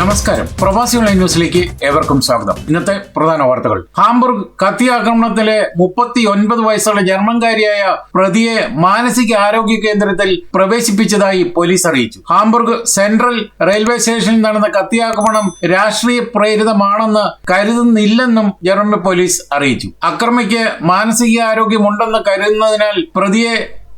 നമസ്കാരം. പ്രവാസി ഓൺലൈൻ ന്യൂസിലേക്ക് ഏവർക്കും സ്വാഗതം. ഇന്നത്തെ പ്രധാന വാർത്തകൾ. ഹാംബർഗ് കത്തി ആക്രമണത്തിലെ മുപ്പത്തി ഒൻപത് വയസ്സുള്ള ജർമ്മൻകാരിയായ പ്രതിയെ മാനസിക ആരോഗ്യ കേന്ദ്രത്തിൽ പ്രവേശിപ്പിച്ചതായി പോലീസ് അറിയിച്ചു. ഹാംബർഗ് സെൻട്രൽ റെയിൽവേ സ്റ്റേഷനിൽ നടന്ന കത്തിയാക്രമണം രാഷ്ട്രീയ പ്രേരിതമാണെന്ന് കരുതുന്നില്ലെന്നും ജർമ്മൻ പോലീസ് അറിയിച്ചു. അക്രമിക്ക് മാനസിക ആരോഗ്യമുണ്ടെന്ന് കരുതുന്നതിനാൽ പ്രതിയെ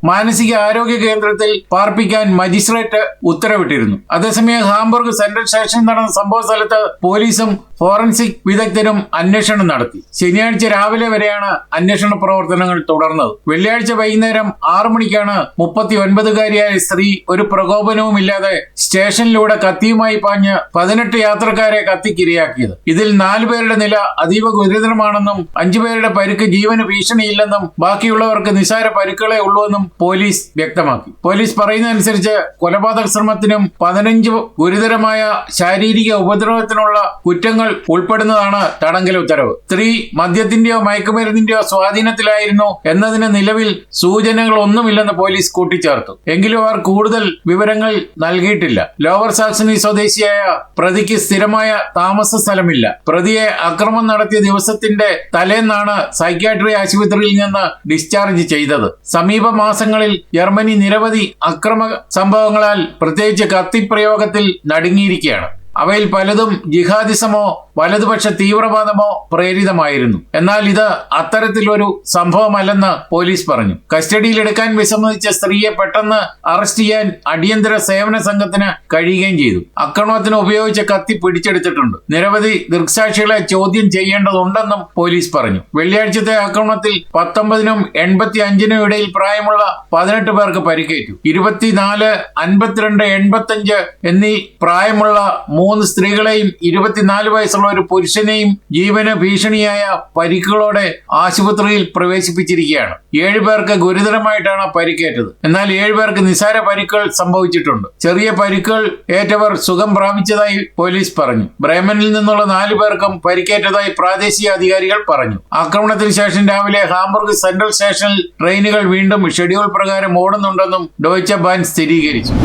മാനസിക ആരോഗ്യ കേന്ദ്രത്തിൽ പാർപ്പിക്കാൻ മജിസ്ട്രേറ്റ് ഉത്തരവിട്ടിരുന്നു. അതേസമയം ഹാംബർഗ് സെൻട്രൽ സ്റ്റേഷനിൽ നടന്ന സംഭവ സ്ഥലത്ത് പോലീസും ഫോറൻസിക് വിദഗ്ധരും അന്വേഷണം നടത്തി. ശനിയാഴ്ച രാവിലെ വരെയാണ് അന്വേഷണ പ്രവർത്തനങ്ങൾ തുടർന്നത്. വെള്ളിയാഴ്ച വൈകുന്നേരം ആറു മണിക്കാണ് മുപ്പത്തി ഒൻപതുകാരിയായ സ്ത്രീ ഒരു പ്രകോപനവും ഇല്ലാതെ സ്റ്റേഷനിലൂടെ കത്തിയുമായി പാഞ്ഞ് പതിനെട്ട് യാത്രക്കാരെ കത്തിക്കിരയാക്കിയത്. ഇതിൽ നാലു പേരുടെ നില അതീവ ഗുരുതരമാണെന്നും അഞ്ചുപേരുടെ പരുക്ക് ജീവന് ഭീഷണിയില്ലെന്നും ബാക്കിയുള്ളവർക്ക് നിസാര പരുക്കുകളെ ഉള്ളൂവെന്നും പോലീസ് വ്യക്തമാക്കി. പോലീസ് പറയുന്നതനുസരിച്ച് കൊലപാതക ശ്രമത്തിനും പതിനഞ്ച് ഗുരുതരമായ ശാരീരിക ഉപദ്രവത്തിനുള്ള കുറ്റങ്ങൾ ഉൾപ്പെടുന്നതാണ് തടങ്കൽ ഉത്തരവ്. സ്ത്രീ മദ്യത്തിന്റെയോ മയക്കുമരുന്നിന്റെയോ സ്വാധീനത്തിലായിരുന്നു എന്നതിന് നിലവിൽ സൂചനകൾ ഒന്നുമില്ലെന്ന് പോലീസ് കൂട്ടിച്ചേർത്തു. എങ്കിലും അവർ കൂടുതൽ വിവരങ്ങൾ നൽകിയിട്ടില്ല. ലോവർ സാക്സണി സ്വദേശിയായ പ്രതിക്ക് സ്ഥിരമായ താമസ സ്ഥലമില്ല. പ്രതിയെ അക്രമം നടത്തിയ ദിവസത്തിന്റെ തലേന്നാണ് സൈക്യാട്രി ആശുപത്രിയിൽ നിന്ന് ഡിസ്ചാർജ് ചെയ്തത്. സമീപ മാസങ്ങളിൽ ജർമ്മനി നിരവധി അക്രമ സംഭവങ്ങളാൽ പ്രത്യേകിച്ച് കത്തിപ്രയോഗത്തിൽ നടുങ്ങിയിരിക്കുകയാണ്. അവയിൽ പലതും ജിഹാദിസമോ വലതുപക്ഷ തീവ്രവാദമോ പ്രേരിതമായിരുന്നു. എന്നാൽ ഇത് അത്തരത്തിലൊരു സംഭവമല്ലെന്ന് പോലീസ് പറഞ്ഞു. കസ്റ്റഡിയിലെടുക്കാൻ വിസമ്മതിച്ച സ്ത്രീയെ പെട്ടെന്ന് അറസ്റ്റ് ചെയ്യാൻ അടിയന്തര സേവന സംഘത്തിന് കഴിയുകയും ചെയ്തു. അക്രമത്തിന് ഉപയോഗിച്ച കത്തി പിടിച്ചെടുത്തിട്ടുണ്ട്. നിരവധി ദൃക്സാക്ഷികളെ ചോദ്യം ചെയ്യേണ്ടതുണ്ടെന്നും പോലീസ് പറഞ്ഞു. വെള്ളിയാഴ്ചത്തെ ആക്രമണത്തിൽ പത്തൊമ്പതിനും എൺപത്തി അഞ്ചിനും ഇടയിൽ പ്രായമുള്ള പതിനെട്ട് പേർക്ക് പരിക്കേറ്റു. ഇരുപത്തിനാല് അൻപത്തിരണ്ട് എൺപത്തഞ്ച് എന്നീ പ്രായമുള്ള മൂന്ന് സ്ത്രീകളെയും ഇരുപത്തിനാല് വയസ്സുള്ള ഒരു പുരുഷനെയും ജീവന ഭീഷണിയായ പരിക്കുകളോടെ ആശുപത്രിയിൽ പ്രവേശിപ്പിച്ചിരിക്കുകയാണ്. ഏഴു പേർക്ക് ഗുരുതരമായിട്ടാണ് പരിക്കേറ്റത്. എന്നാൽ ഏഴു പേർക്ക് നിസാര പരിക്കുകൾ സംഭവിച്ചിട്ടുണ്ട്. ചെറിയ പരിക്കുകൾ ഏറ്റവർ സുഖം പ്രാപിച്ചതായി പോലീസ് പറഞ്ഞു. ബ്രേമനിൽ നിന്നുള്ള നാലു പേർക്കും പരിക്കേറ്റതായി പ്രാദേശിക അധികാരികൾ പറഞ്ഞു. ആക്രമണത്തിന് ശേഷം രാവിലെ ഹാംബർഗ് സെൻട്രൽ സ്റ്റേഷനിൽ ട്രെയിനുകൾ വീണ്ടും ഷെഡ്യൂൾ പ്രകാരം ഓടുന്നുണ്ടെന്നും ഡോയ്ച്ച ബാൻ സ്ഥിരീകരിച്ചു.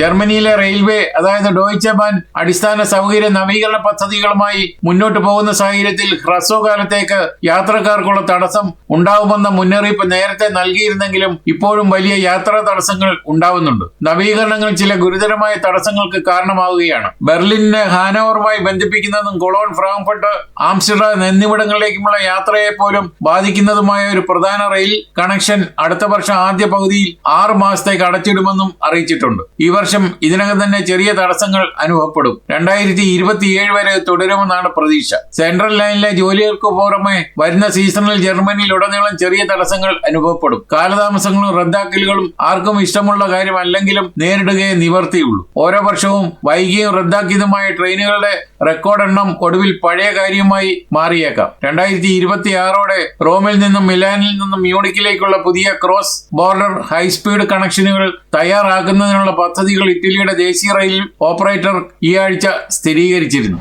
ജർമ്മനിയിലെ റെയിൽവേ അതായത് ഡോയിച്ച ബാൻ അടിസ്ഥാന സൗകര്യ നവീകരണ പദ്ധതികളുമായി മുന്നോട്ട് പോകുന്ന സാഹചര്യത്തിൽ ഹ്രസ്വ കാലത്തേക്ക് യാത്രക്കാർക്കുള്ള തടസ്സം ഉണ്ടാവുമെന്ന മുന്നറിയിപ്പ് നേരത്തെ നൽകിയിരുന്നെങ്കിലും ഇപ്പോഴും വലിയ യാത്രാ തടസ്സങ്ങൾ ഉണ്ടാവുന്നുണ്ട്. നവീകരണങ്ങൾ ചില ഗുരുതരമായ തടസ്സങ്ങൾക്ക് കാരണമാവുകയാണ്. ബെർലിനെ ഹാനോവറുമായി ബന്ധിപ്പിക്കുന്നതും കൊളോൺ ഫ്രാങ്ക്ഫർട്ട് ആംസ്റ്റർഡാം എന്നിവിടങ്ങളിലേക്കുമുള്ള യാത്രയെ പോലും ബാധിക്കുന്നതുമായ ഒരു പ്രധാന റെയിൽ കണക്ഷൻ അടുത്ത വർഷം ആദ്യ പകുതിയിൽ ആറ് മാസത്തേക്ക് അടച്ചിടുമെന്നും അറിയിച്ചിട്ടുണ്ട്. ഈ വർഷം ഇതിനകം തന്നെ ചെറിയ തടസ്സങ്ങൾ അനുഭവപ്പെടും. രണ്ടായിരത്തി ഇരുപത്തിയേഴ് വരെ തുടരുമെന്നാണ് പ്രതീക്ഷ. സെൻട്രൽ ലൈനിലെ ജോലികൾക്ക് പുറമെ വരുന്ന സീസണിൽ ജർമ്മനിയിൽ ഉടനീളം ചെറിയ തടസ്സങ്ങൾ അനുഭവപ്പെടും. കാലതാമസങ്ങളും റദ്ദാക്കലുകളും ആർക്കും ഇഷ്ടമുള്ള കാര്യമല്ലെങ്കിലും നേരിടുകയെ നിവർത്തിയുള്ളൂ. ഓരോ വർഷവും വൈകിയും റദ്ദാക്കിയതുമായ ട്രെയിനുകളുടെ റെക്കോർഡ് എണ്ണം ഒടുവിൽ പഴയ കാര്യമായി മാറിയേക്കാം. രണ്ടായിരത്തി ഇരുപത്തി ആറോടെ റോമിൽ നിന്നും മിലാനിൽ നിന്നും മ്യൂണിക്കിലേക്കുള്ള പുതിയ ക്രോസ് ബോർഡർ ഹൈസ്പീഡ് കണക്ഷനുകൾ തയ്യാറാക്കുന്നതിനുള്ള പദ്ധതികൾ ഇറ്റലിയുടെ ദേശീയ റെയിൽ ഓപ്പറേറ്റർ ഈ ആഴ്ച സ്ഥിരീകരിച്ചിരുന്നു.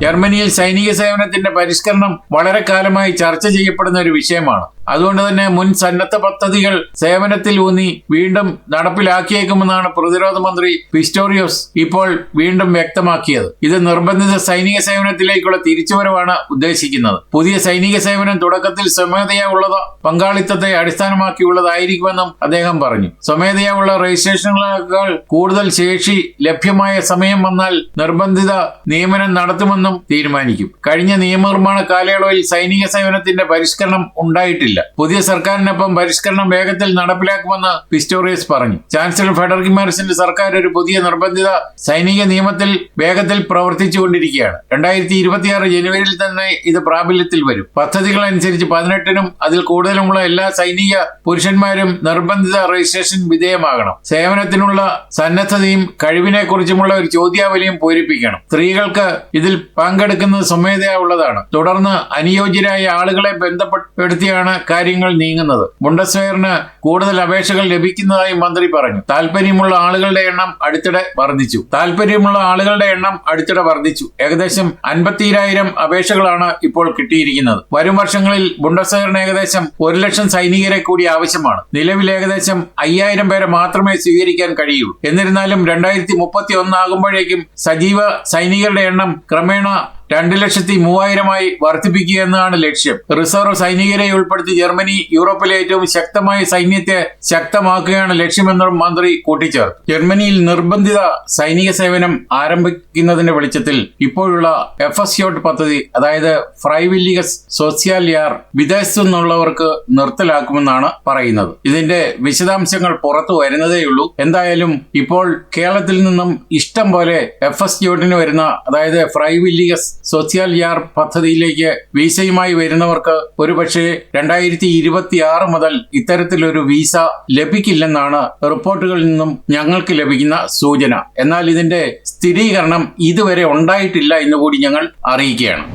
ജർമ്മനിയിൽ സൈനിക സേവനത്തിന്റെ പരിഷ്കരണം വളരെ കാലമായി ചർച്ച ചെയ്യപ്പെടുന്ന ഒരു വിഷയമാണ്. അതുകൊണ്ട് തന്നെ മുൻ സന്നദ്ധ പദ്ധതികൾ സേവനത്തിൽ ഊന്നി വീണ്ടും നടപ്പിലാക്കിയേക്കുമെന്നാണ് പ്രതിരോധ മന്ത്രി പിസ്റ്റോറിയോസ് ഇപ്പോൾ വീണ്ടും വ്യക്തമാക്കിയത്. ഇത് നിർബന്ധിത സൈനിക സേവനത്തിലേക്കുള്ള തിരിച്ചുവരവാണ് ഉദ്ദേശിക്കുന്നത്. പുതിയ സൈനിക സേവനം തുടക്കത്തിൽ സ്വമേധയാ ഉള്ളത് പങ്കാളിത്തത്തെ അടിസ്ഥാനമാക്കിയുള്ളതായിരിക്കുമെന്നും അദ്ദേഹം പറഞ്ഞു. സ്വമേധയാ ഉള്ള രജിസ്ട്രേഷനുകളേക്കാൾ കൂടുതൽ ശേഷി ലഭ്യമായ സമയം വന്നാൽ നിർബന്ധിത നിയമനം നടത്തുമെന്നും തീരുമാനിക്കും. കഴിഞ്ഞ നിയമനിർമ്മാണ കാലയളവിൽ സൈനിക സേവനത്തിന്റെ പരിഷ്കരണം ഉണ്ടായിട്ടില്ല. പുതിയ സർക്കാരിനൊപ്പം പരിഷ്കരണം വേഗത്തിൽ നടപ്പിലാക്കുമെന്ന് പിസ്റ്റോറിയസ് പറഞ്ഞു. ചാൻസലർ ഫെഡറിക് മാരിസിന്റെ സർക്കാർ ഒരു പുതിയ നിർബന്ധിത സൈനിക നിയമത്തിൽ വേഗത്തിൽ പ്രവർത്തിച്ചുകൊണ്ടിരിക്കുകയാണ്. രണ്ടായിരത്തി ഇരുപത്തിയാറ് ജനുവരിയിൽ തന്നെ ഇത് പ്രാബല്യത്തിൽ വരും. പദ്ധതികൾ അനുസരിച്ച് പതിനെട്ടിനും അതിൽ കൂടുതലുമുള്ള എല്ലാ സൈനിക പുരുഷന്മാരും നിർബന്ധിത രജിസ്ട്രേഷൻ വിധേയമാകണം. സേവനത്തിനുള്ള സന്നദ്ധതയും കഴിവിനെ കുറിച്ചുമുള്ള ഒരു ചോദ്യാവലിയും പൂരിപ്പിക്കണം. സ്ത്രീകൾക്ക് ഇതിൽ പങ്കെടുക്കുന്നത് സ്വമേധയാ ഉള്ളതാണ്. തുടർന്ന് അനുയോജ്യരായ ആളുകളെ ബന്ധപ്പെടുത്തിയാണ് കാര്യങ്ങൾ നീങ്ങുന്നത്. ബുണ്ടസ്വെയറിന് കൂടുതൽ അപേക്ഷകൾ ലഭിക്കുന്നതായി മന്ത്രി പറഞ്ഞു. താല്പര്യമുള്ള ആളുകളുടെ എണ്ണം അടുത്തിടെ വർദ്ധിച്ചു. താല്പര്യമുള്ള ആളുകളുടെ എണ്ണം അടുത്തിടെ വർദ്ധിച്ചു. ഏകദേശം അൻപത്തിരായിരം അപേക്ഷകളാണ് ഇപ്പോൾ കിട്ടിയിരിക്കുന്നത്. വരും വർഷങ്ങളിൽ ബുണ്ടസ്വെയറിന് ഏകദേശം ഒരു ലക്ഷം സൈനികരെ കൂടി ആവശ്യമാണ്. നിലവിൽ ഏകദേശം അയ്യായിരം പേരെ മാത്രമേ സ്വീകരിക്കാൻ കഴിയൂ എന്നിരുന്നാലും രണ്ടായിരത്തി മുപ്പത്തി ഒന്നാകുമ്പോഴേക്കും സജീവ സൈനികരുടെ എണ്ണം ക്രമേണ രണ്ട് ലക്ഷത്തി മൂവായിരമായി വർദ്ധിപ്പിക്കുക എന്നതാണ് ലക്ഷ്യം. റിസർവ് സൈനികരെ ഉൾപ്പെടുത്തി ജർമ്മനി യൂറോപ്പിലെ ഏറ്റവും ശക്തമായ സൈന്യത്തെ ശക്തമാക്കുകയാണ് ലക്ഷ്യമെന്നും മന്ത്രി കൂട്ടിച്ചേർത്തു. ജർമ്മനിയിൽ നിർബന്ധിത സൈനിക സേവനം ആരംഭിക്കുന്നതിന്റെ വെളിച്ചത്തിൽ ഇപ്പോഴുള്ള എഫ് എസ് യോട്ട് പദ്ധതി അതായത് ഫ്രൈവില്ലിക സോഷ്യൽ യാർ വിദേശത്തു നിന്നുള്ളവർക്ക് നിർത്തലാക്കുമെന്നാണ് പറയുന്നത്. ഇതിന്റെ വിശദാംശങ്ങൾ പുറത്തു വരുന്നതേയുള്ളൂ. എന്തായാലും ഇപ്പോൾ കേരളത്തിൽ നിന്നും ഇഷ്ടം പോലെ എഫ് എസ് യോട്ടിന് വരുന്ന അതായത് ഫ്രൈവില്ലിഗസ് സോഷ്യൽ യാർ പദ്ധതിയിലേക്ക് വിസയുമായി വരുന്നവർക്ക് ഒരുപക്ഷെ രണ്ടായിരത്തി ഇരുപത്തി ആറ് മുതൽ ഇത്തരത്തിലൊരു വിസ ലഭിക്കില്ലെന്നാണ് റിപ്പോർട്ടുകളിൽ നിന്നും ഞങ്ങൾക്ക് ലഭിക്കുന്ന സൂചന. എന്നാൽ ഇതിന്റെ സ്ഥിരീകരണം ഇതുവരെ ഉണ്ടായിട്ടില്ല എന്ന് കൂടി ഞങ്ങൾ അറിയിക്കുകയാണ്.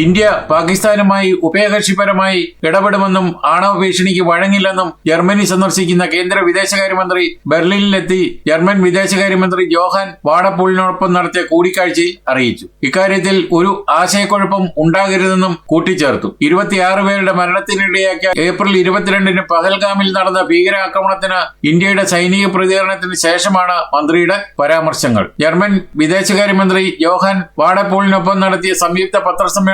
ഇന്ത്യ പാകിസ്ഥാനുമായി ഉഭയകക്ഷിപരമായി ഇടപെടുമെന്നും ആണവ ഭീഷണിക്ക് വഴങ്ങില്ലെന്നും ജർമ്മനി സന്ദർശിക്കുന്ന കേന്ദ്ര വിദേശകാര്യമന്ത്രി ബെർലിനിലെത്തി ജർമ്മൻ വിദേശകാര്യമന്ത്രി ജോഹാൻ വാടപ്പൂളിനോടൊപ്പം നടത്തിയ കൂടിക്കാഴ്ചയിൽ അറിയിച്ചു. ഇക്കാര്യത്തിൽ ഒരു ആശയക്കുഴപ്പം ഉണ്ടാകരുതെന്നും കൂട്ടിച്ചേർത്തു. ഇരുപത്തിയാറ് പേരുടെ മരണത്തിനിടയാക്കിയ ഏപ്രിൽ ഇരുപത്തിരണ്ടിന് പഹൽഗാമിൽ നടന്ന ഭീകരാക്രമണത്തിന് ഇന്ത്യയുടെ സൈനിക പ്രതികരണത്തിന് ശേഷമാണ് മന്ത്രിയുടെ പരാമർശങ്ങൾ. ജർമ്മൻ വിദേശകാര്യമന്ത്രി ജോഹാൻ വാടപ്പൂളിനൊപ്പം നടത്തിയ സംയുക്ത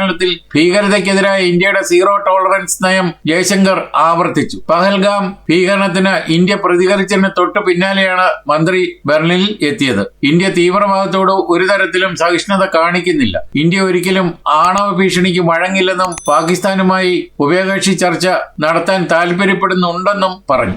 പത്രസമ്മേളനത്തിൽ ഭീകരതയ്ക്കെതിരായ ഇന്ത്യയുടെ സീറോ ടോളറൻസ് നയം ജയശങ്കർ ആവർത്തിച്ചു. പഹൽഗാം ഭീകരണത്തിന് ഇന്ത്യ പ്രതികരിച്ചതിന് തൊട്ടു പിന്നാലെയാണ് മന്ത്രി ബെർലിനിൽ എത്തിയത്. ഇന്ത്യ തീവ്രവാദത്തോട് ഒരു തരത്തിലും സഹിഷ്ണുത കാണിക്കുന്നില്ല. ഇന്ത്യ ഒരിക്കലും ആണവ ഭീഷണിക്ക് വഴങ്ങില്ലെന്നും പാകിസ്ഥാനുമായി ഉഭയകക്ഷി ചർച്ച നടത്താൻ താൽപര്യപ്പെടുന്നുണ്ടെന്നും പറഞ്ഞു.